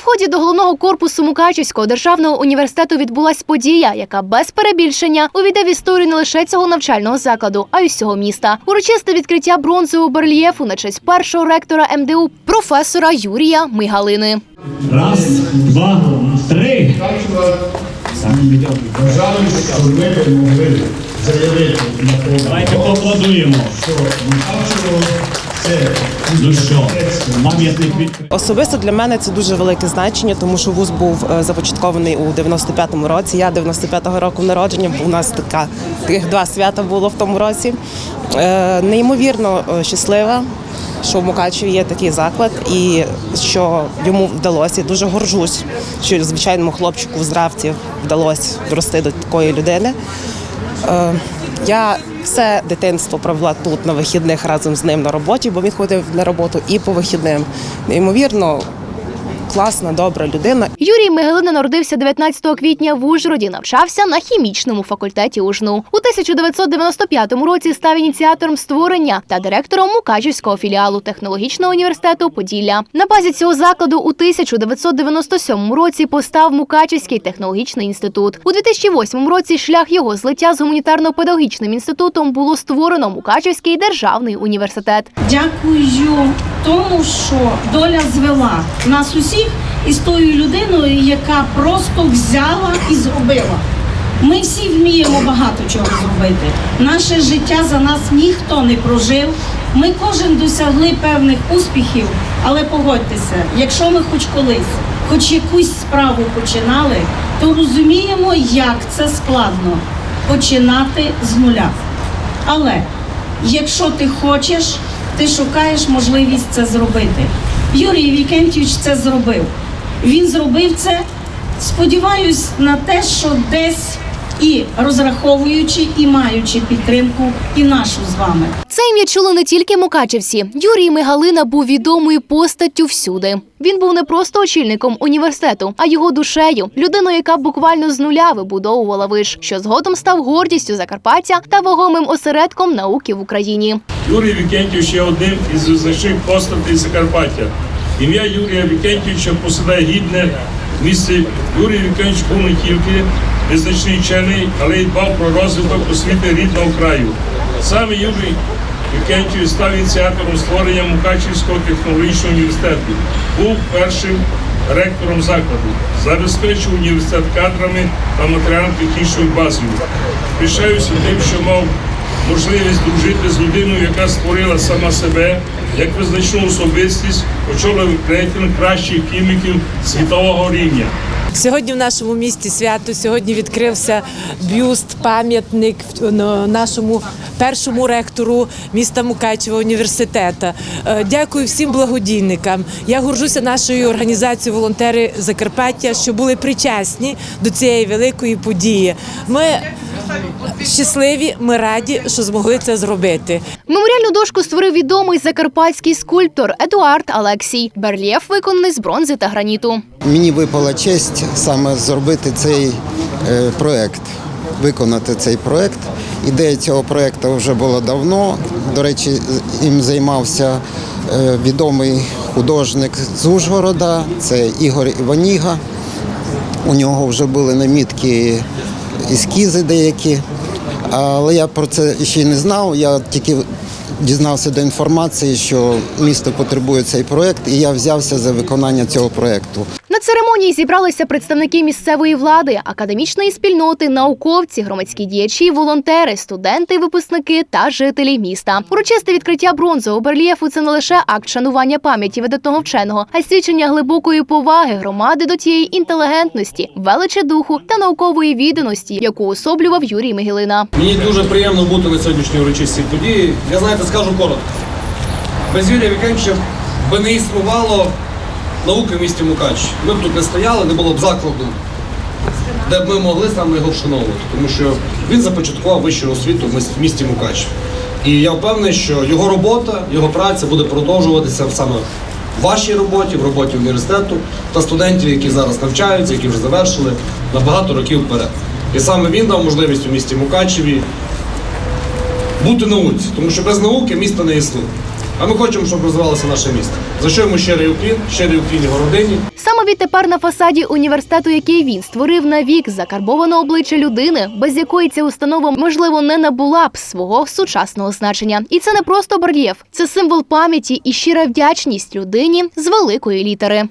вході до головного корпусу Мукачівського державного університету відбулась подія, яка без перебільшення увійде в історію не лише цього навчального закладу, а й усього міста. Урочисте відкриття бронзового барельєфу на честь першого ректора МДУ професора Юрія Мигалини. Раз, два, три. Бажаю, щоб ви могли Давайте поаплодуємо. Ну. Особисто для мене це дуже велике значення, тому що вуз був е, започаткований у 95-му році. Я 95-го року народження, бо у нас така таких два свята було в тому році. Е, Неймовірно е, щаслива, що в Мукачеві є такий заклад, і що йому вдалося. Я дуже горжусь, що звичайному хлопчику з Равців вдалося дорости до такої людини. Е, Я все дитинство провела тут на вихідних разом з ним на роботі, бо він ходив на роботу і по вихідним. Неймовірно, класна, добра людина. Юрій Мигилина народився 19 квітня в Ужгороді, навчався на хімічному факультеті УЖНУ. У 1995 році став ініціатором створення та директором Мукачівського філіалу технологічного університету Поділля. На базі цього закладу у 1997 році постав Мукачівський технологічний інститут. У 2008 році шлях його злиття з гуманітарно-педагогічним інститутом було створено Мукачівський державний університет. Дякую тому, що доля звела нас усіх із тою людиною, яка просто взяла і зробила. Ми всі вміємо багато чого зробити. Наше життя за нас ніхто не прожив. Ми кожен досягли певних успіхів, але погодьтеся, якщо ми хоч колись, хоч якусь справу починали, то розуміємо, як це складно починати з нуля. Але якщо ти хочеш, ти шукаєш можливість це зробити. Юрій Вікентьович це зробив. Він зробив це, сподіваюсь, на те, що десь і розраховуючи, і маючи підтримку, і нашу з вами. Це ім'я чули не тільки мукачевці. Юрій Мигалина був відомою постаттю всюди. Він був не просто очільником університету, а його душею, людиною, яка буквально з нуля вибудовувала виш, що згодом став гордістю Закарпаття та вагомим осередком науки в Україні. Юрій Вікентьович є одним із визначних постатей Закарпаття. Ім'я Юрія Вікентьовича посідає гідне місце. Юрій Вікентьович був не тільки визначний вчений, але й дбав про розвиток освіти рідного краю. Саме Юрій Вікентьович став ініціатором створення Мукачівського технологічного університету. Був першим ректором закладу, забезпечив університет кадрами та матеріально-технічною базою. Пишаюся тим, що мав можливість дружити з людиною, яка створила сама себе як визначну особистість, очолив рейтинг кращих хіміків світового рівня. Сьогодні в нашому місті свято. Сьогодні відкрився бюст, пам'ятник ну, нашому першому ректору міста Мукачева університету. Е, Дякую всім благодійникам. Я горжуся нашою організацією волонтери Закарпаття, що були причасні до цієї великої події. Ми щасливі, ми раді, що змогли це зробити. Меморіальну дошку створив відомий закарпатський скульптор Едуард Алексій. Берлєф виконаний з бронзи та граніту. Мені випала честь саме зробити цей е, проект, виконати цей проект. Ідея цього проекту вже була давно. До речі, їм займався е, відомий художник з Ужгорода, це Ігор Іваніга. У нього вже були намітки ескізи деякі. Але я про це ще не знав. Я тільки дізнався до інформації, що місто потребує цей проект, і я взявся за виконання цього проекту. Церемонії зібралися представники місцевої влади, академічної спільноти, науковці, громадські діячі, волонтери, студенти, випускники та жителі міста. Урочисте відкриття бронзового барельєфу – це не лише акт шанування пам'яті видатного вченого, а й свідчення глибокої поваги громади до тієї інтелігентності, величі духу та наукової відданості, яку особлював Юрій Мигилина. Мені дуже приємно бути на сьогоднішній урочистій події. Я знаєте, скажу коротко. Без Юрія Вікенча би не існувало науки в місті Мукач. Ми б тут не стояли, не було б закладу, де б ми могли саме його вшановувати. Тому що він започаткував вищу освіту в місті Мукач. І я впевнений, що його робота, його праця буде продовжуватися саме в вашій роботі, в роботі університету та студентів, які зараз навчаються, які вже завершили на багато років вперед. І саме він дав можливість у місті Мукачеві бути науці, тому що без науки місто не існує. А ми хочемо, щоб розвивалося наше місто. За що йому щирий уклін, щирий уклін його родині. Саме відтепер на фасаді університету, який він створив навік, закарбовано обличчя людини, без якої ця установа можливо не набула б свого сучасного значення. І це не просто бар'єв, це символ пам'яті і щира вдячність людині з великої літери.